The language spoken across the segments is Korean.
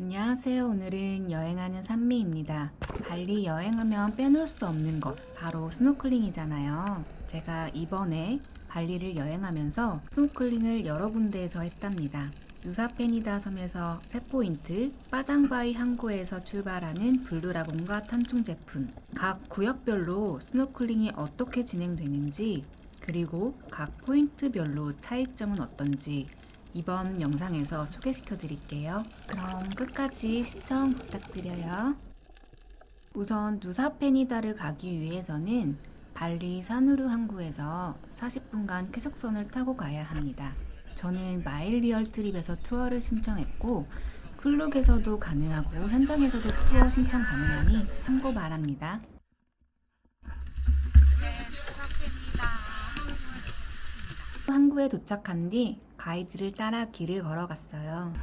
안녕하세요. 오늘은 여행하는 산미입니다. 발리 여행하면 빼놓을 수 없는 것, 바로 스노클링이잖아요. 제가 이번에 발리를 여행하면서 스노클링을 여러 군데에서 했답니다. 누사페니다 섬에서 세포인트, 빠당바이 항구에서 출발하는 블루라곤과 탄충 제품, 각 구역별로 스노클링이 어떻게 진행되는지, 그리고 각 포인트별로 차이점은 어떤지 이번 영상에서 소개시켜 드릴게요. 그럼 끝까지 시청 부탁드려요. 우선 누사페니다를 가기 위해서는 발리 사누르 항구에서 40분간 쾌적선을 타고 가야 합니다. 저는 마일 리얼 트립에서 투어를 신청했고 클룩에서도 가능하고 현장에서도 투어 신청 가능하니 참고 바랍니다. 항구에 도착한 뒤 가이드를 따라 길을 걸어갔어요.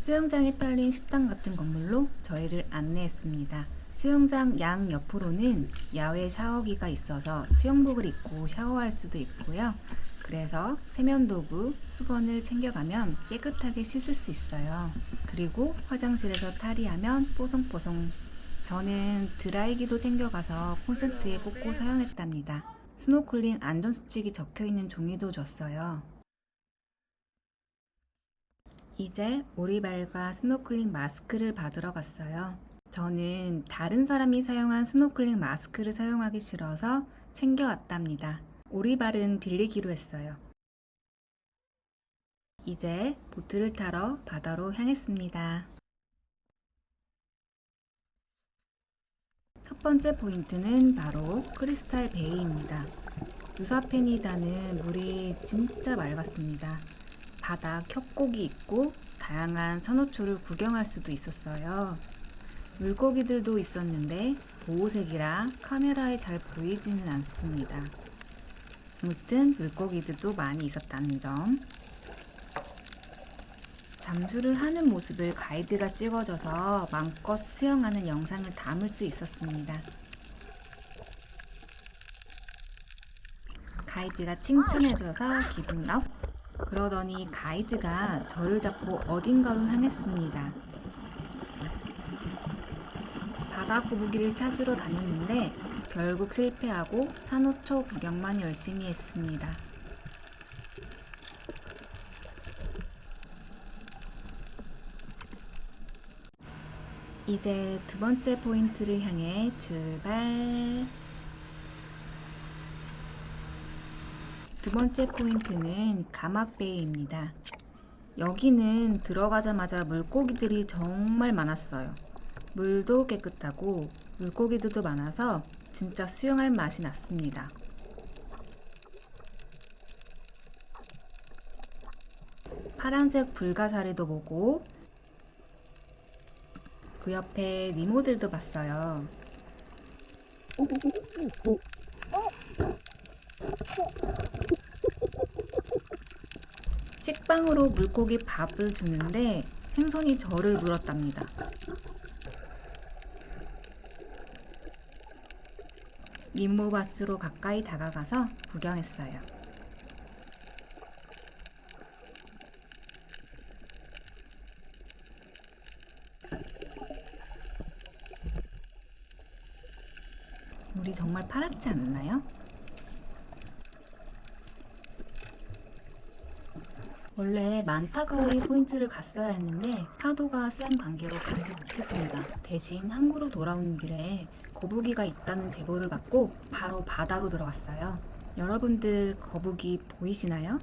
수영장에 딸린 식당 같은 건물로 저희를 안내했습니다. 수영장 양 옆으로는 야외 샤워기가 있어서 수영복을 입고 샤워할 수도 있고요. 그래서 세면도구, 수건을 챙겨가면 깨끗하게 씻을 수 있어요. 그리고 화장실에서 탈의하면 뽀송뽀송. 저는 드라이기도 챙겨가서 콘센트에 꽂고 사용했답니다. 스노클링 안전수칙이 적혀 있는 종이도 줬어요. 이제 오리발과 스노클링 마스크를 받으러 갔어요. 저는 다른 사람이 사용한 스노클링 마스크를 사용하기 싫어서 챙겨왔답니다. 오리발은 빌리기로 했어요. 이제 보트를 타러 바다로 향했습니다. 첫 번째 포인트는 바로 크리스탈 베이입니다. 누사페니다는 물이 진짜 맑았습니다. 바다 협곡이 있고 다양한 산호초를 구경할 수도 있었어요. 물고기들도 있었는데 보호색이라 카메라에 잘 보이지는 않습니다. 아무튼 물고기들도 많이 있었다는 점. 잠수를 하는 모습을 가이드가 찍어줘서 마음껏 수영하는 영상을 담을 수 있었습니다. 가이드가 칭찬해줘서 기분 업. 그러더니 가이드가 저를 잡고 어딘가로 향했습니다. 바다 거북이를 찾으러 다녔는데 결국 실패하고 산호초 구경만 열심히 했습니다. 이제 두 번째 포인트를 향해 출발. 두 번째 포인트는 가마베이입니다. 여기는 들어가자마자 물고기들이 정말 많았어요. 물도 깨끗하고 물고기들도 많아서 진짜 수영할 맛이 났습니다. 파란색 불가사리도 보고 그 옆에 니모들도 봤어요. 식빵으로 물고기 밥을 주는데 생선이 저를 물었답니다. 님모바스로 가까이 다가가서 구경했어요. 물이 정말 파랗지 않나요? 원래 만타가오리 포인트를 갔어야 했는데 파도가 센 관계로 가지 못했습니다. 대신 항구로 돌아오는 길에 거북이가 있다는 제보를 받고 바로 바다로 들어갔어요. 여러분들 거북이 보이시나요?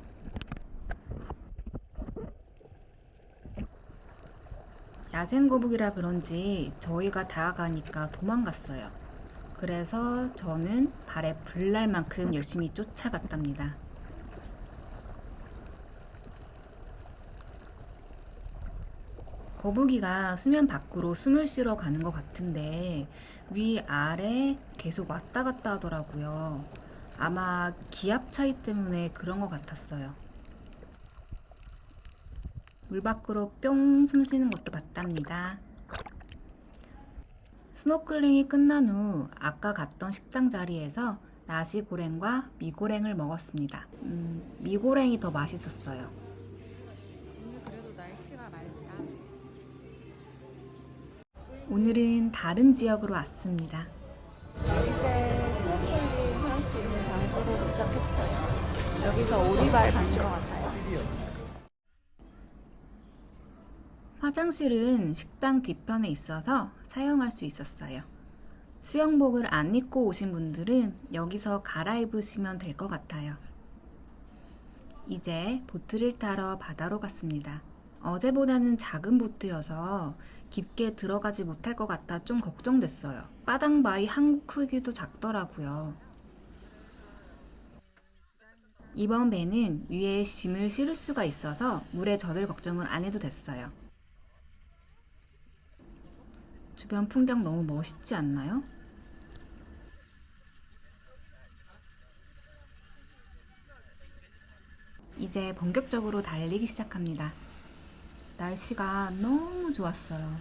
야생 거북이라 그런지 저희가 다가가니까 도망갔어요. 그래서 저는 발에 불날 만큼 열심히 쫓아갔답니다. 거북이가 수면 밖으로 숨을 쉬러 가는 것 같은데 위 아래 계속 왔다 갔다 하더라고요. 아마 기압 차이 때문에 그런 것 같았어요. 물 밖으로 뿅 숨 쉬는 것도 봤답니다. 스노클링이 끝난 후 아까 갔던 식당 자리에서 나시고랭과 미고랭을 먹었습니다. 음, 미고랭이 더 맛있었어요. 오늘은 다른 지역으로 왔습니다. 이제 수영실림 할수 있는 장소로 도착했어요. 여기서 오리발 받는 것 같아요. 화장실은 식당 뒤편에 있어서 사용할 수 있었어요. 수영복을 안 입고 오신 분들은 여기서 갈아입으시면 될 것 같아요. 이제 보트를 타러 바다로 갔습니다. 어제보다는 작은 보트여서 깊게 들어가지 못할 것 같아 좀 걱정됐어요. 바닥바위 한국 크기도 작더라고요. 이번 배는 위에 짐을 실을 수가 있어서 물에 젖을 걱정을 안 해도 됐어요. 주변 풍경 너무 멋있지 않나요? 이제 본격적으로 달리기 시작합니다. 날씨가 너무 좋았어요.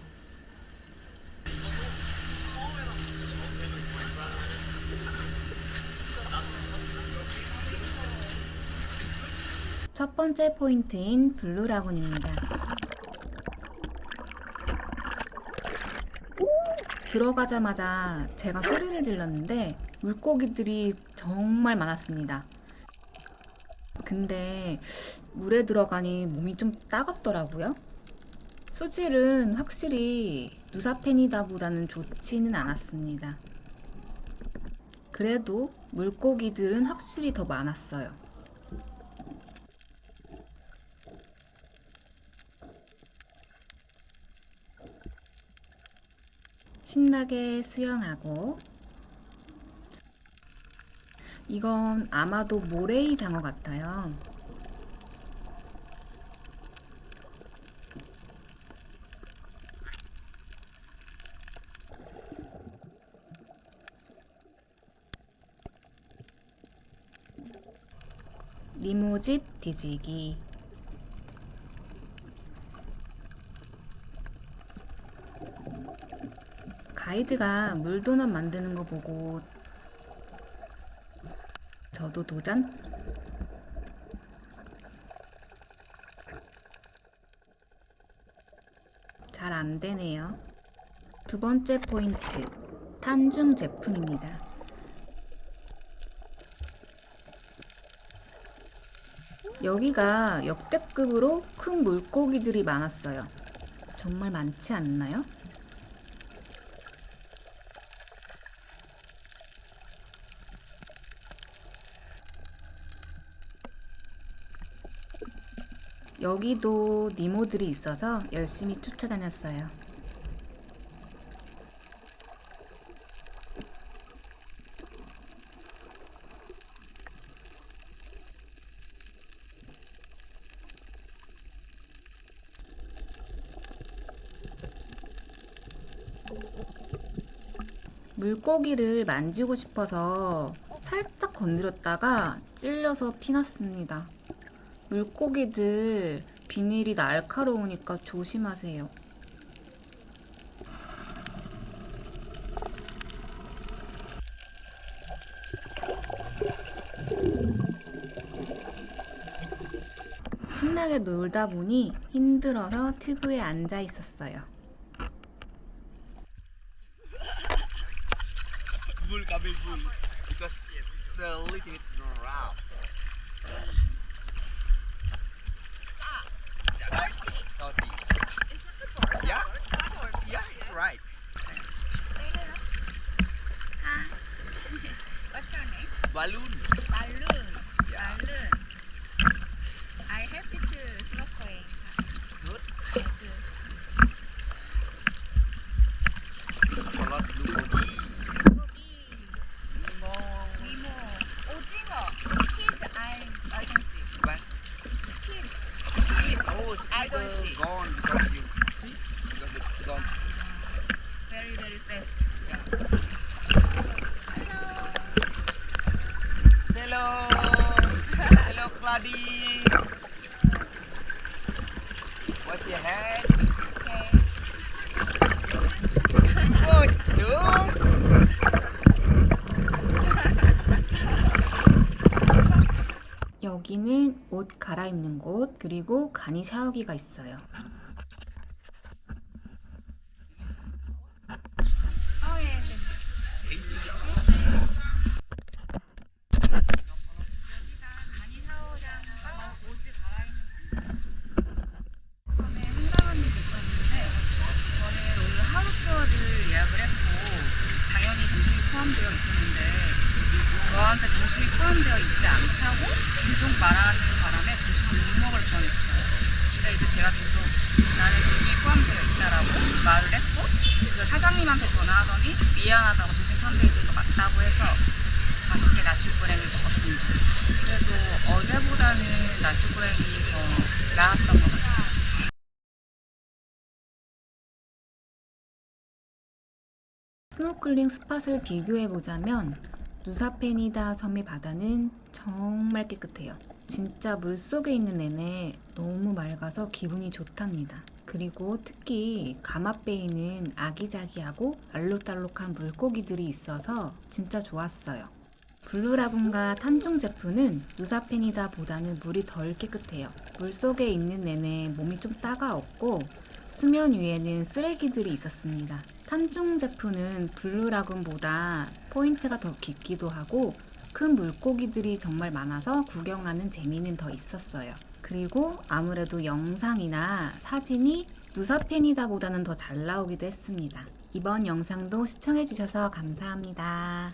첫 번째 포인트인 블루라군입니다. 들어가자마자 제가 소리를 질렀는데 물고기들이 정말 많았습니다. 근데 물에 들어가니 몸이 좀 따갑더라고요. 수질은 확실히 누사펜이다 보다는 좋지는 않았습니다. 그래도 물고기들은 확실히 더 많았어요. 신나게 수영하고 이건 아마도 모래이 장어 같아요. 니모집 뒤지기 가이드가 물도넛 만드는 거 보고 저도 도전? 잘 안 되네요. 두 번째 포인트. 탄중 제품입니다. 여기가 역대급으로 큰 물고기들이 많았어요. 정말 많지 않나요? 여기도 니모들이 있어서 열심히 쫓아다녔어요. 물고기를 만지고 싶어서 살짝 건드렸다가 찔려서 피났습니다. 물고기들 비닐이 날카로우니까 조심하세요. 신나게 놀다 보니 힘들어서 튜브에 앉아 있었어요. bull, bull. Because the lid. Salty. Is that the board? Yeah. Board? Yeah, it's right. What's your name? Balloon. Oh, I don't the see. gone because you see because the gone. Very very fast. Hello. 여기는 옷 갈아입는 곳, 그리고 간이 샤워기가 있어요. 포함되어 있었는데 저한테 점심이 포함되어 있지 않다고 계속 말하는 바람에 점심을 못 먹을 뻔했어요. 근데 이제 제가 계속 나는 점심이 포함되어 있다라고 말을 했고 그 사장님한테 전화하더니 미안하다고 있는 거 맞다고 해서 맛있게 나시고랭을 먹었습니다. 그래도 어제보다는 나시고랭이 더 나았던 것 같아요. 스노클링 스팟을 비교해보자면 누사페니다 섬의 바다는 정말 깨끗해요. 진짜 물속에 있는 내내 너무 맑아서 기분이 좋답니다. 그리고 특히 가마베이는 아기자기하고 알록달록한 물고기들이 있어서 진짜 좋았어요. 블루라군과 탐중 제프는 누사페니다보다는 물이 덜 깨끗해요. 물 속에 있는 내내 몸이 좀 따가웠고 수면 위에는 쓰레기들이 있었습니다. 탐중 제프는 블루라군보다 포인트가 더 깊기도 하고 큰 물고기들이 정말 많아서 구경하는 재미는 더 있었어요. 그리고 아무래도 영상이나 사진이 누사페니다보다는 더 잘 나오기도 했습니다. 이번 영상도 시청해주셔서 감사합니다.